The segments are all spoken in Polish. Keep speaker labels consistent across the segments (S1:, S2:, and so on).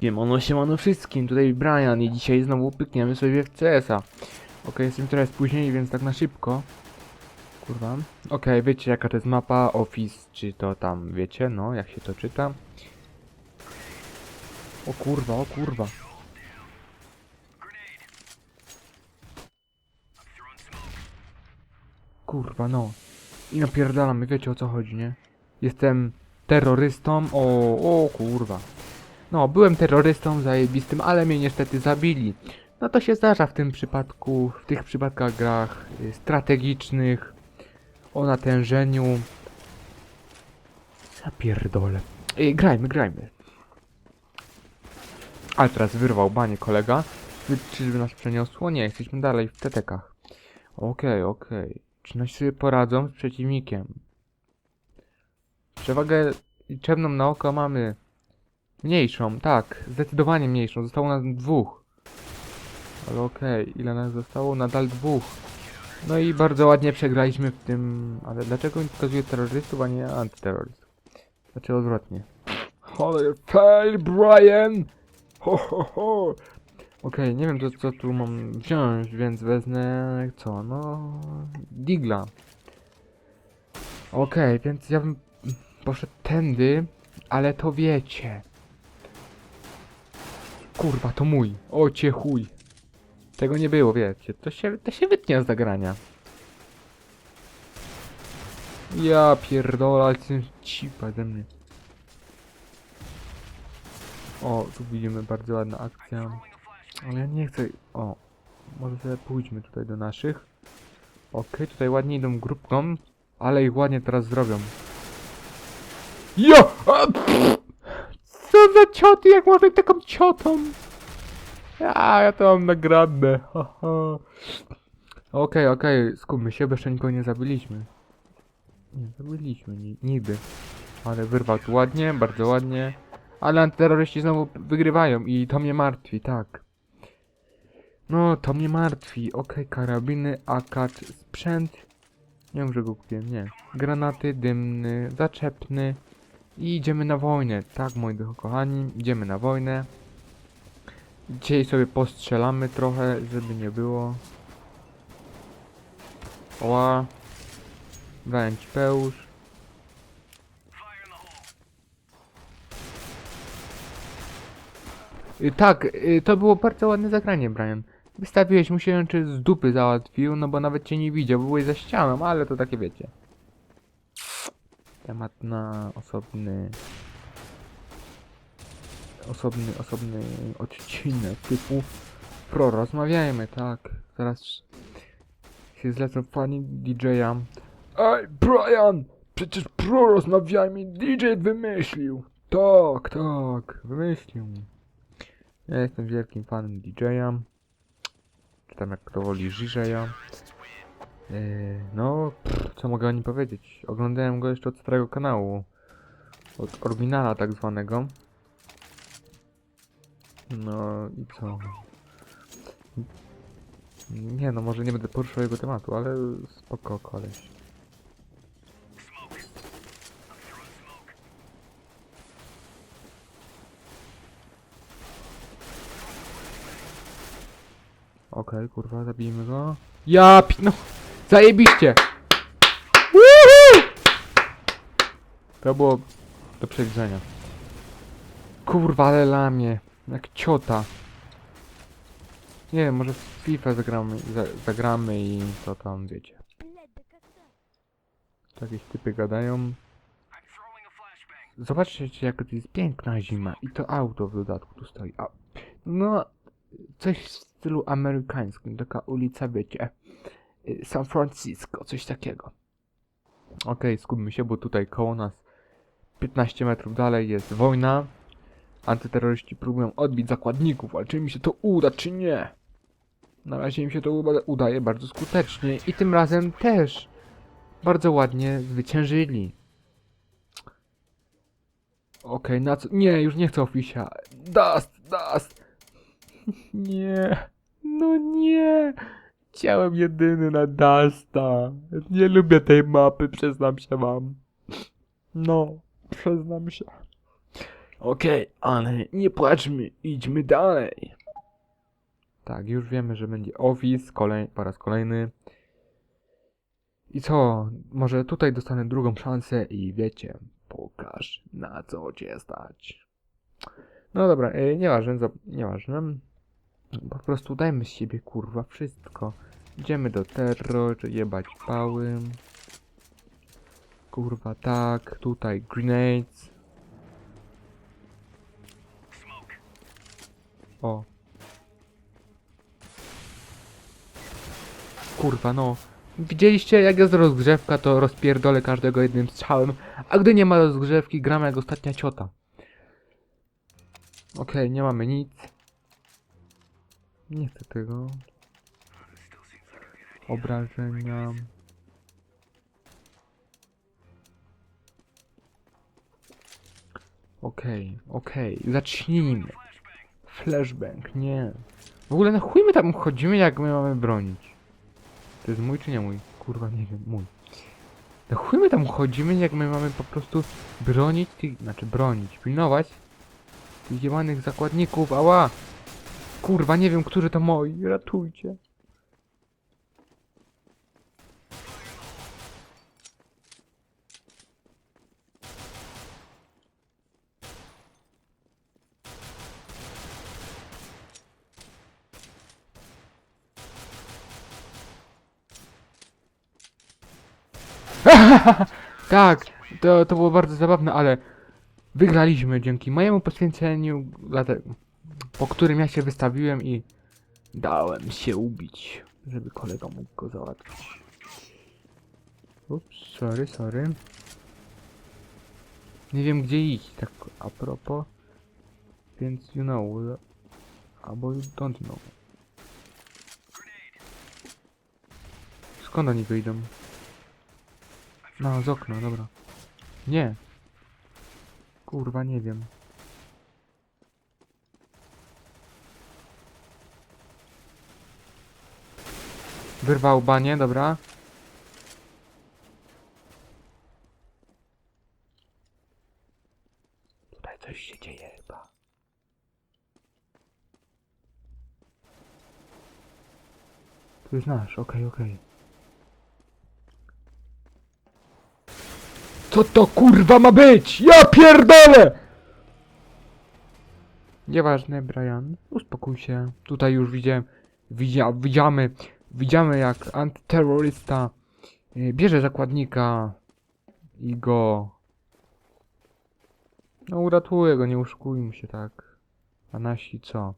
S1: Siemano, siemano wszystkim, tutaj Brian i dzisiaj znowu pykniemy sobie w CS-a. Okej, jestem trochę spóźnieni, więc tak na szybko. Kurwa. Okej, wiecie jaka to jest mapa, Office, czy to tam, wiecie, no, jak się to czyta. O kurwa, o kurwa. Kurwa, no. I napierdalamy, wiecie o co chodzi, nie? Jestem terrorystą, o, o kurwa. No, byłem terrorystą zajebistym, ale mnie niestety zabili. No to się zdarza w tym przypadku, w tych przypadkach grach y, strategicznych, o natężeniu. Zapierdolę. Ej, grajmy, grajmy. Ale teraz wyrwał banie kolega. Czyżby nas przeniosło? Nie, jesteśmy dalej w tetekach. Okej, okej. Czy nasi sobie poradzą z przeciwnikiem? Przewagę liczebną na oko mamy Mniejszą, tak, zdecydowanie mniejszą. Zostało nas dwóch. Ale okej, ile nas zostało? Nadal dwóch. No i bardzo ładnie przegraliśmy w tym... Ale dlaczego mi pokazuje terrorystów, a nie antyterrorystów? Znaczy odwrotnie. Ale fail, Brian! Ho, ho, ho! Okej, nie wiem co, co tu mam wziąć, więc wezmę... co? No... Digla. Okej, więc ja bym poszedł tędy, ale to wiecie. Kurwa, to mój. O chuj. Tego nie było, wiecie. To się, to się wytnie z zagrania. Ja pierdolę, ten cipa ze mnie. O, tu widzimy bardzo ładna akcja. Ale ja nie chcę... O, może sobie pójdźmy tutaj do naszych. Okej, tutaj ładnie idą grupką, ale ich ładnie teraz zrobią. Ja! A! Co za cioty, jak można być taką ciotą? A, ja to mam nagrane. Okej, okej, skupmy się, bo jeszcze nikogo nie zabiliśmy. Nie zabiliśmy, ni nigdy. Ale wyrwał tu ładnie, bardzo ładnie. Ale antyterroryści znowu wygrywają i to mnie martwi, tak. No, to mnie martwi. Okej, karabiny, akacz, sprzęt. Nie wiem, że go kupiłem, nie. Granaty, dymny, zaczepny. I idziemy na wojnę. Tak, moi kochani, idziemy na wojnę. Dzisiaj sobie postrzelamy trochę, żeby nie było. Oła. Dałem ci tak, y, to było bardzo ładne zagranie, Brian. Wystawiłeś mu się, czy z dupy załatwił, no bo nawet cię nie widział, bo byłeś za ścianą, ale to takie wiecie. Temat na osobny... Osobny, osobny odcinek typu Pro, rozmawiajmy, tak. Zaraz się zlecą fani DJ-a. Ej, Brian! Przecież Pro rozmawiajmy, DJ wymyślił! Tak, tak, wymyślił. Ja jestem wielkim fanem DJ-a. Tam jak kto woli DJ-a. Yy, no, pff, co mogę o nim powiedzieć? Oglądałem go jeszcze od starego kanału. Od oryginala tak zwanego. No i co? Nie no, może nie będę poruszał jego tematu, ale spoko koleś. Okej, kurwa, zabijmy go. Ja pi... no! Zajebiście! Woohoo! To było do przewidzenia. Kurwa, ale lamie. Jak ciota. Nie wiem, może w FIFA zagramy, za, zagramy i to tam wiecie. To jakieś typy gadają. Zobaczcie, jak to jest piękna zima i to auto w dodatku tu stoi. A, no, coś stylu amerykańskim, taka ulica, wiecie. y, San Francisco, coś takiego. Okej, skupmy się, bo tutaj koło nas 15 metrów dalej jest wojna. Antyterroryści próbują odbić zakładników, ale czy mi się to uda, czy nie? Na razie im się to uda- udaje bardzo skutecznie i tym razem też bardzo ładnie zwyciężyli. Okej, na co? Nie, już nie chcę ofisia. Dust, dust! Nie, no nie! Chciałem jedyny na Dasta. Nie lubię tej mapy, przyznam się wam. No, przyznam się. Okej, ale nie płaczmy, idźmy dalej. Tak, już wiemy, że będzie Office kolej, po raz kolejny. I co? Może tutaj dostanę drugą szansę i wiecie, pokaż na co cię stać. No dobra, e, nieważne, nieważne. Po prostu dajmy z siebie kurwa wszystko. Idziemy do terror, jebać pały. Kurwa tak, tutaj grenades. O. Kurwa no. Widzieliście jak jest rozgrzewka to rozpierdolę każdego jednym strzałem, a gdy nie ma rozgrzewki gram jak ostatnia ciota. Okej, nie mamy nic. Nie chcę tego. Obrażenia. Okej, okej, zacznijmy. Flashbang, nie. W ogóle na chuj my tam chodzimy, jak my mamy bronić? To jest mój czy nie mój? Kurwa, nie wiem, mój. Na chuj my tam chodzimy, jak my mamy po prostu bronić tych, znaczy bronić, pilnować tych zakładników, ała! Kurwa, nie wiem, którzy to moi, ratujcie. tak, to, to było bardzo zabawne, ale wygraliśmy dzięki mojemu poświęceniu, dlatego, po którym ja się wystawiłem i dałem się ubić, żeby kolega mógł go załatwić. Ups, sorry, sorry. Nie wiem gdzie iść, tak a propos. Więc you know, albo you don't know. Skąd oni wyjdą? No, z okna, dobra. Nie. Kurwa, nie wiem. Wyrwał banie, dobra. Tutaj coś się dzieje chyba. Tu jest nasz, okej, okej. Co to kurwa ma być? Ja pierdolę! Nieważne, Brian. Uspokój się. Tutaj już widziałem, widzia, widziamy, widziamy jak antyterrorysta y, bierze zakładnika i go... No uratuje go, nie uszkujmy się tak. A nasi co?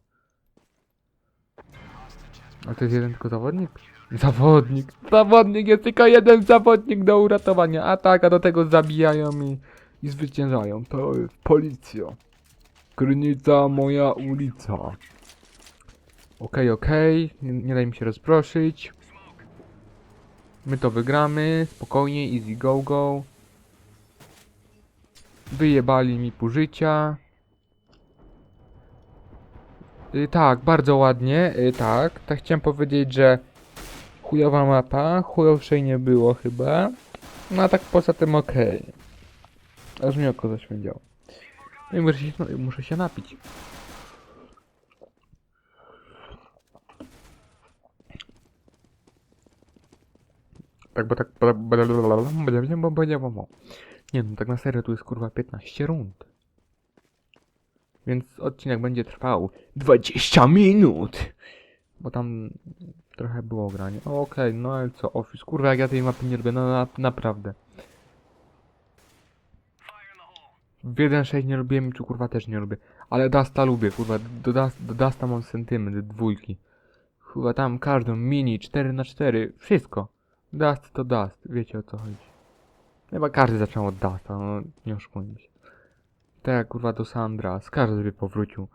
S1: A to jest jeden tylko zawodnik? Zawodnik. Zawodnik jest tylko jeden zawodnik do uratowania. A tak, a do tego zabijają i, i zwyciężają. To jest policja. Krynica moja ulica. Okej, okej. Nie, nie daj mi się rozproszyć. My to wygramy. Spokojnie, easy go go. Wyjebali mi pół życia. Y, tak, bardzo ładnie, y, tak. Tak chciałem powiedzieć, że chujowa mapa, chujowszej nie było chyba. No a tak poza tym okej. Aż mi oko zaświędziało. No i muszę się, muszę się napić. Tak, bo tak... Nie no, tak na serio tu jest kurwa 15 rund. Więc odcinek będzie trwał 20 minut! Bo tam trochę było granie. O, Okej, no ale co, Office. Kurwa, jak ja tej mapy nie lubię, no na, naprawdę. W 1.6 nie lubiłem, Miczu kurwa też nie lubię. Ale Dasta lubię, kurwa. Do, Dust, do Dasta mam sentyment, dwójki. Kurwa, tam każdą mini, 4 na 4 wszystko. Dust to Dust, wiecie o co chodzi. Chyba każdy zaczął od Dusta, no nie oszukujmy się. Tak jak kurwa do Sandra, każdy by powrócił.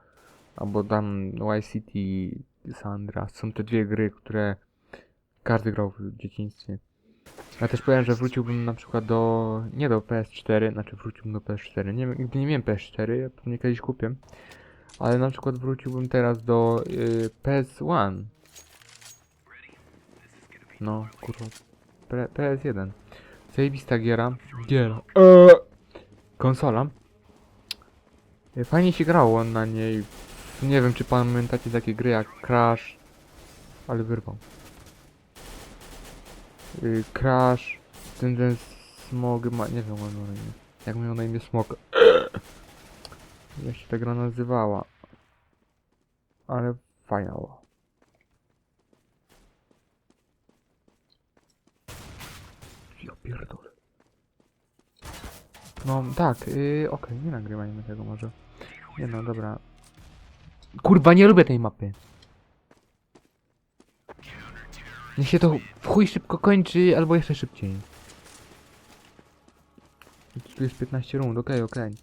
S1: Albo tam YCT Sandra. Są te dwie gry, które każdy grał w dzieciństwie. Ja też powiem, że wróciłbym na przykład do... nie do PS4, znaczy wróciłbym do PS4. Nie, nigdy nie miałem PS4, ja pewnie kiedyś kupię. Ale na przykład wróciłbym teraz do y, PS1. No, kurwa. P- PS1. Zajebista giera. Giera. Eee. Konsola. E, Fajnie się grało na niej. Nie wiem, czy pamiętacie takie gry jak Crash. Ale wyrwał. Y, Crash. Ten, ten smog ma... Nie wiem, jak ma na imię. Jak miał na imię smog. Jak się ta gra nazywała. Ale fajna była. Ja pierdolę. No tak, yy, okej, nie nagrywajmy tego może. Nie no, dobra. Kurwa, nie lubię tej mapy. Niech się to w chuj szybko kończy, albo jeszcze szybciej. Tu jest 15 rund, okej, okej.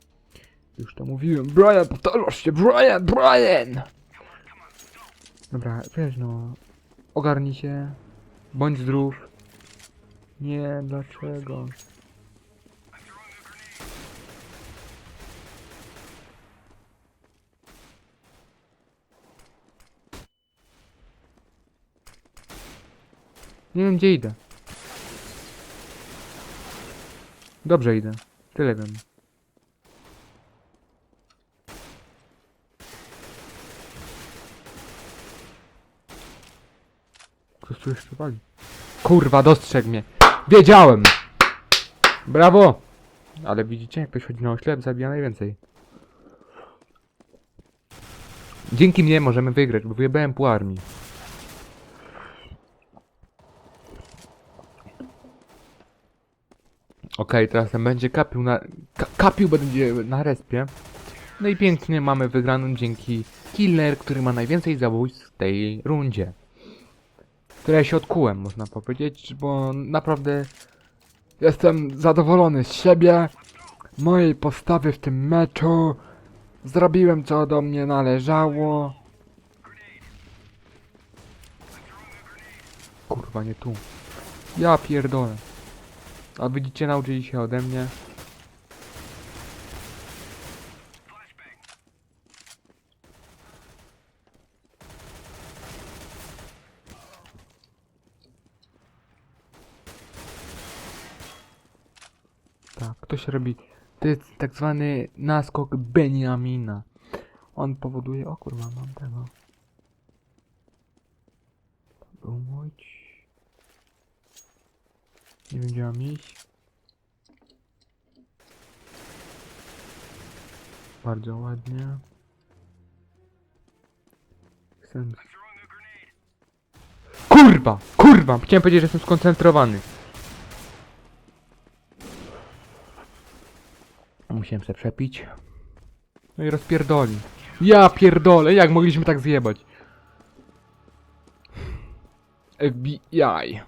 S1: Już to mówiłem. Brian, powtarzasz się, Brian, Brian! Dobra, wiesz no. Ogarnij się. Bądź zdrów. Nie, dlaczego? Nie wiem gdzie idę. Dobrze idę. Tyle wiem. Ktoś tu jeszcze wali. Kurwa, dostrzegł mnie. Wiedziałem! Brawo! Ale widzicie, jak ktoś chodzi na oślep, zabija najwięcej. Dzięki mnie możemy wygrać, bo wyjebałem pół armii. Okej, teraz ten będzie kapił na... Ka kapił będzie na respie. No i pięknie mamy wygraną dzięki killer, który ma najwięcej zabójstw w tej rundzie. Które się odkułem, można powiedzieć, bo naprawdę jestem zadowolony z siebie, mojej postawy w tym meczu. Zrobiłem co do mnie należało. Kurwa, nie tu. Ja pierdolę. A widzicie, nauczyli się ode mnie. Robi. To jest tak zwany naskok Beniamina. On powoduje. O kurwa, mam tego. Był mój. Nie wiem gdzie mam iść. Bardzo ładnie. Chcę... Kurwa! Kurwa! Chciałem powiedzieć, że jestem skoncentrowany. Musiałem se przepić. No i rozpierdoli. Ja pierdolę, jak mogliśmy tak zjebać? FBI.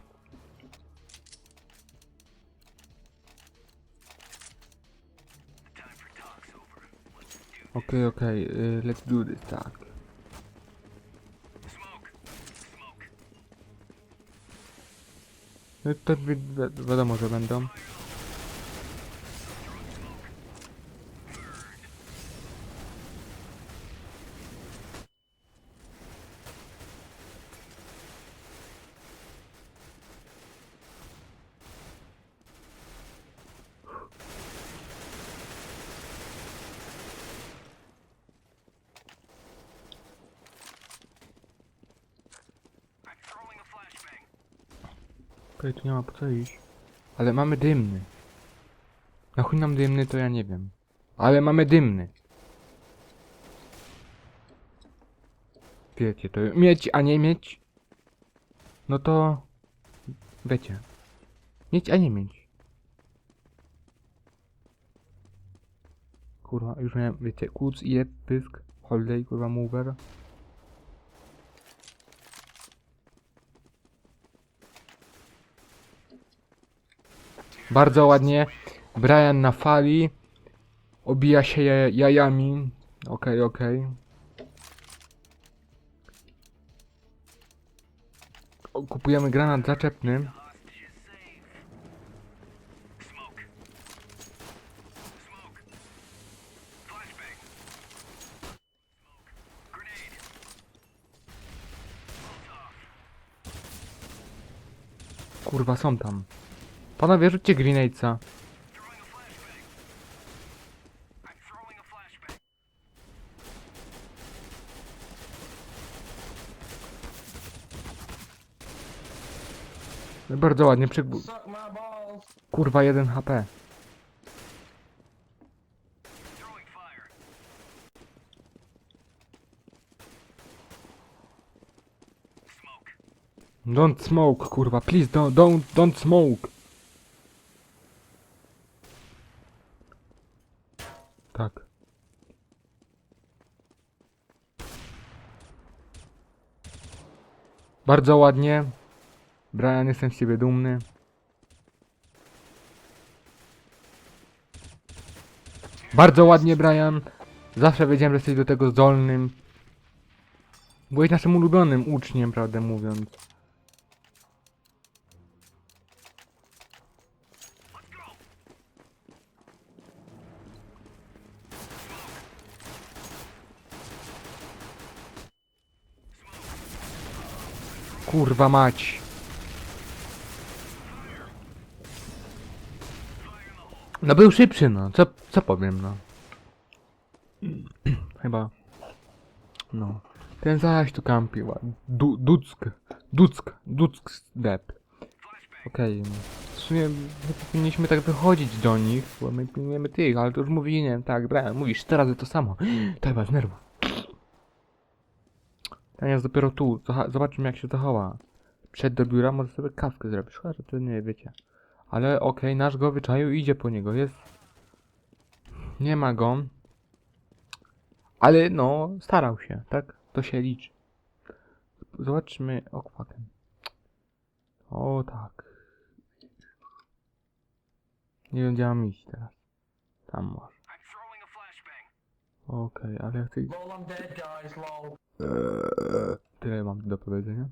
S1: Okej, okej, y, let's do this, tak. No to wi wi wiadomo, że będą. Okej, tu nie ma po co iść. Ale mamy dymny. Na chuj nam dymny, to ja nie wiem. Ale mamy dymny. Wiecie, to mieć, a nie mieć. No to... Wiecie. Mieć, a nie mieć. Kurwa, już miałem, wiecie, kuc, jeb, pysk, holiday, kurwa, mover. Bardzo ładnie. Brian na fali. Obija się ja- jajami. Okej, okej. O, Kupujemy granat zaczepny. Kurwa, są tam. Panowie, rzućcie grenadesa. Bardzo ładnie
S2: balls.
S1: Kurwa, 1 HP. Don't smoke, kurwa, please don't, don't, don't smoke. Tak. Bardzo ładnie. Brian, jestem z ciebie dumny. Bardzo ładnie, Brian. Zawsze wiedziałem, że jesteś do tego zdolnym. Byłeś naszym ulubionym uczniem, prawdę mówiąc. Kurwa mać. No był szybszy, no. Co, co powiem, no. Chyba. No. Ten zaś tu kampił. Du, duck. Duck. Duck step. Okej. no. W sumie powinniśmy tak wychodzić do nich, bo my pilnujemy tych, ale to już mówiłem, tak, Brian, mówisz cztery razy to samo. Tak, nerwów. Ten jest dopiero tu. Zobaczymy jak się zachowa. Przed do biura może sobie kawkę zrobić. Szkoda, że to nie wiecie. Ale okej, nasz go idzie po niego. Jest. Nie ma go. Ale no, starał się, tak? To się liczy. Zobaczmy okwakiem. O tak. Nie wiem gdzie mam iść teraz. Tam może. Okej, ale ja chcę...
S2: Lol, I'm dead, guys. Lol.
S1: Tyle mam do powiedzenia.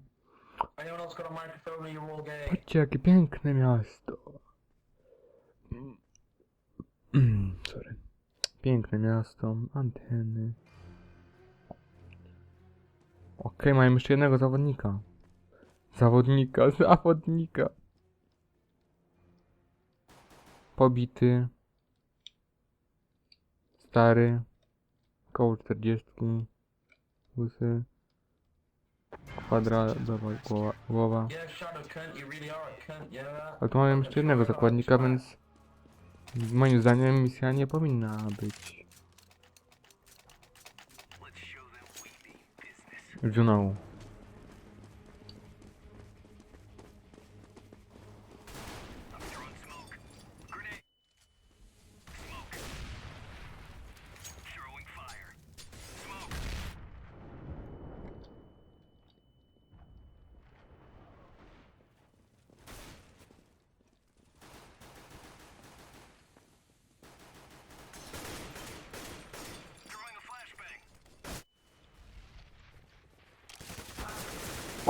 S2: Anyone else got a microphone or you're all gay?
S1: Patrzcie, jakie piękne miasto. Mm, Sorry. Piękne miasto, anteny. Okej, mamy jeszcze jednego zawodnika. Zawodnika, zawodnika. Pobity. Stary. Koło 40. Łysy. Kwadratowa głowa. głowa.
S2: Yeah, Shadow cunt, you really are a cunt, you know that?
S1: Ale tu mamy jeszcze jednego zakładnika, więc moim zdaniem misja nie powinna być. You know.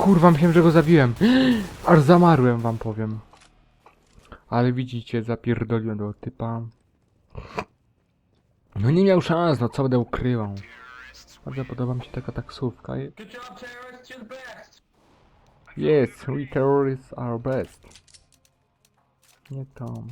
S1: Kurwa, myślałem, że go zabiłem. Aż zamarłem, wam powiem. Ale widzicie, zapierdoliłem do typa. No nie miał szans, no co będę ukrywał. Bardzo podoba mi się taka taksówka. Yes, we terrorists are best. Nie to.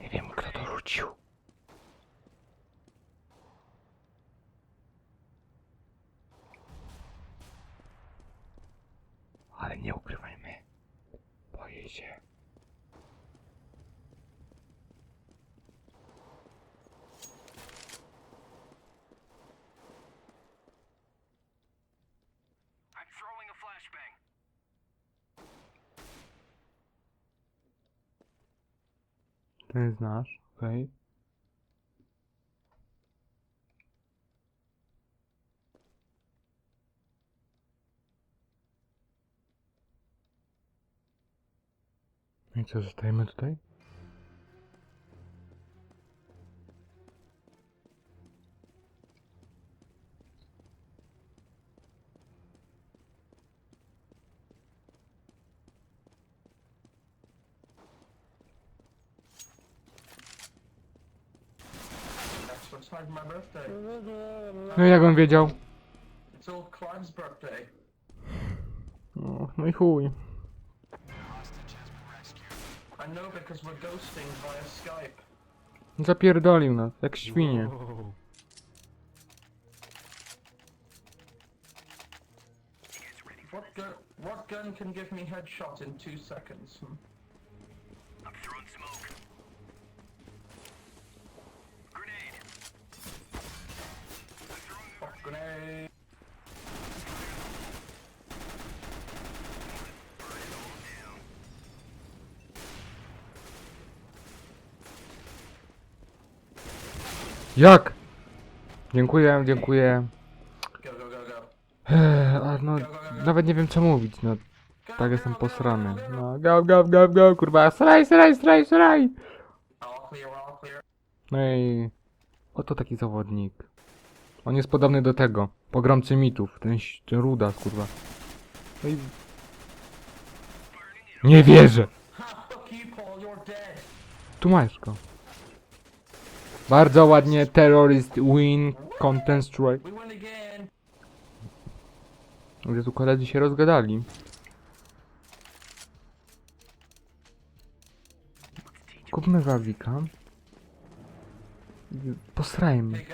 S1: Nie wiem, kto to rzucił. Ale nie ukrywajmy. Boję się. To jest nasz, okej. I co, zostajemy tutaj?
S2: What's like my birthday.
S1: No jak on wiedział?
S2: It's all Clive's birthday.
S1: No, no i chuj.
S2: I know because we're ghosting via Skype.
S1: Zapierdolił nas, jak świnie.
S2: What gun? What gun can give me headshot in two seconds? Hmm?
S1: Jak? Dziękuję, dziękuję.
S2: Go go go go.
S1: Eee, a no, nawet nie wiem co mówić, no. Tak jestem posrany. No, go, go, go, go, kurwa, sraj, sraj, sraj, sraj. No i... Oto taki zawodnik. On jest podobny do tego, pogromcy mitów, ten, ten ruda, kurwa. No i... Nie wierzę! Tu masz go. Bardzo ładnie terrorist win Content strike. Gdzie tu koledzy się rozgadali. Kupmy wawika. Posrajmy.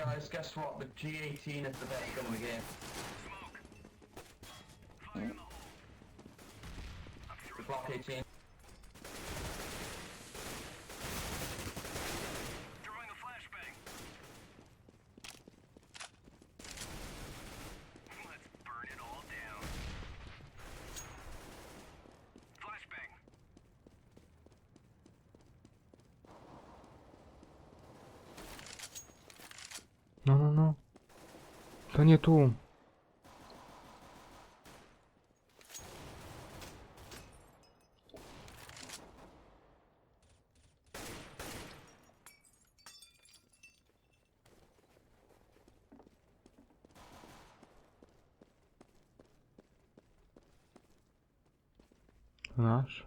S1: No, no, no. To nie tu. Nasz.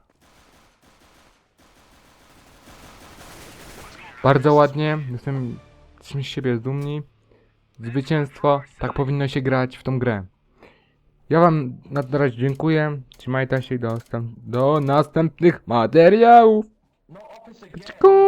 S1: Bardzo ładnie. Jestem jesteśmy z siebie dumni. Zwycięstwo, tak powinno się grać w tą grę. Ja wam na razie dziękuję. Trzymajcie się do, do następnych materiałów.
S2: No!